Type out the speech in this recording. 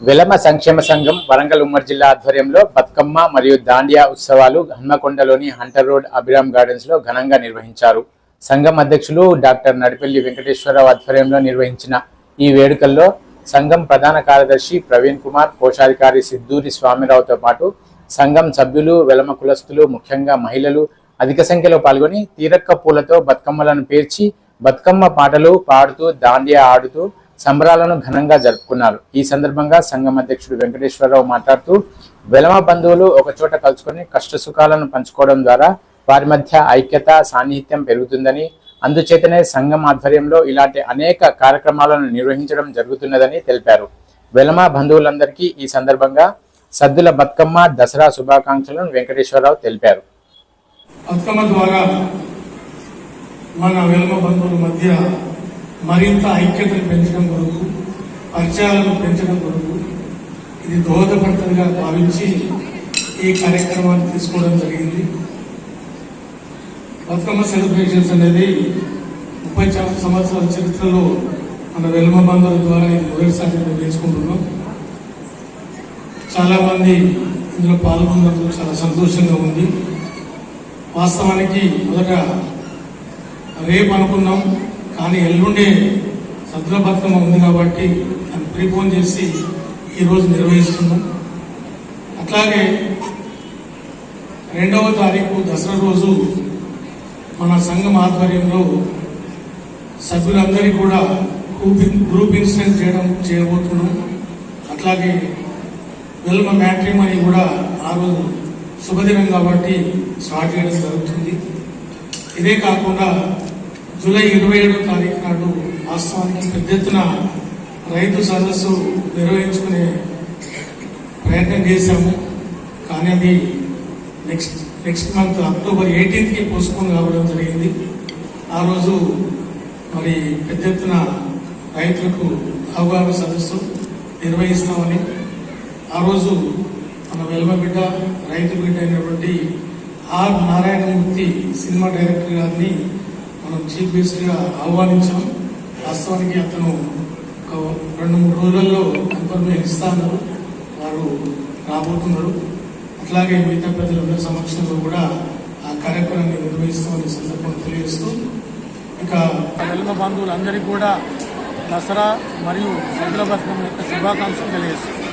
వెలమ సంక్షేమ సంఘం వరంగల్ ఉమ్మడి జిల్లా ఆధ్వర్యంలో బతుకమ్మ మరియు దాండియా ఉత్సవాలు హన్మకొండలోని హంటర్ రోడ్ అభిరామ్ గార్డెన్స్లో ఘనంగా నిర్వహించారు. సంఘం అధ్యక్షులు డాక్టర్ నడిపల్లి వెంకటేశ్వరరావు ఆధ్వర్యంలో నిర్వహించిన ఈ వేడుకల్లో సంఘం ప్రధాన కార్యదర్శి ప్రవీణ్ కుమార్ కోశాధికారి సిద్దూరి స్వామిరావుతో పాటు సంఘం సభ్యులు వెలమ కులస్తులు ముఖ్యంగా మహిళలు అధిక సంఖ్యలో పాల్గొని తీరక్క పూలతో బతుకమ్మలను పేర్చి బతుకమ్మ పాటలు పాడుతూ దాండియా ఆడుతూ సంబరాలను ఘనంగా జరుపుకున్నారు. ఈ సందర్భంగా సంఘం అధ్యక్షుడు వెంకటేశ్వరరావు మాట్లాడుతూ వెలమ బంధువులు ఒకచోట కలుసుకొని కష్ట సుఖాలను పంచుకోవడం ద్వారా వారి మధ్య ఐక్యత సాన్నిహిత్యం పెరుగుతుందని అందుచేతనే సంఘం ఆధ్వర్యంలో ఇలాంటి అనేక కార్యక్రమాలను నిర్వహించడం జరుగుతున్నదని తెలిపారు. వెలమ బంధువులందరికీ ఈ సందర్భంగా సద్దుల బతుకమ్మ దసరా శుభాకాంక్షలను వెంకటేశ్వరరావు తెలిపారు. బతుకమ్మ ద్వారా మన వెలమ బంధువుల మధ్య మరింత ఐక్యతను పెంచడం కొరకు పరిచయాలను పెంచడం కొరకు ఇది దోహదపడుతుందిగా భావించి ఈ కార్యక్రమాన్ని తీసుకోవడం జరిగింది. బతుకమ్మ సెలబ్రేషన్స్ అనేది ముప్పై సంవత్సరాల చరిత్రలో మన వెలుమ బంధువుల ద్వారా ఇది మొదటిసారి నిర్వహించుకుంటున్నాం చాలామంది ఇందులో పాల్గొన్నందుకు చాలా సంతోషంగా ఉంది. వాస్తవానికి మొదట రేపు అనుకున్నాం. కానీ ఎల్లుండే సద్దుల బతుకమ్మ ఉంది కాబట్టి దాన్ని ప్రీపోన్ చేసి ఈరోజు నిర్వహిస్తున్నాం. అట్లాగే రెండవ తారీఖు దసరా రోజు మన సంఘం ఆధ్వర్యంలో సభ్యులందరికీ కూడా గ్రూప్ గ్రూప్ ఇన్సూరెన్స్ చేయడం చేయబోతున్నాం. అట్లాగే వెల్మ మ్యాట్రిమనీ కూడా ఆ రోజు శుభదినం కాబట్టి స్టార్ట్ చేయడం జరుగుతుంది. ఇదే కాకుండా జూలై ఇరవై ఏడో తారీఖు నాడు వాస్తవానికి పెద్ద ఎత్తున రైతు సదస్సు నిర్వహించుకునే ప్రయత్నం చేశాము. కానీ అది నెక్స్ట్ నెక్స్ట్ మంత్ అక్టోబర్ ఎయిటీన్త్కి పోస్ట్పోన్ కావడం జరిగింది. ఆ రోజు మరి పెద్ద ఎత్తున రైతులకు అవగాహన సదస్సు నిర్వహిస్తామని ఆ రోజు మన వెల్మ బిడ్డ రైతు బిడ్డ అయినటువంటి ఆర్ నారాయణమూర్తి సినిమా డైరెక్టర్ గారిని మనం చీఫ్ గెస్ట్గా ఆహ్వానించాం. వాస్తవానికి అతను ఒక రెండు మూడు రోజుల్లో కన్ఫర్మేషన్ ఇస్తాను వారు రాబోతున్నారు. అట్లాగే మిగతా ఉన్న సమక్షంలో కూడా ఆ కార్యక్రమాన్ని నిర్వహిస్తామని సందర్భంగా తెలియజేస్తూ ఇక తెలుగు బంధువులందరికీ కూడా దసరా మరియు హైదరాబాద్ యొక్క శుభాకాంక్షలు తెలియజేస్తున్నాను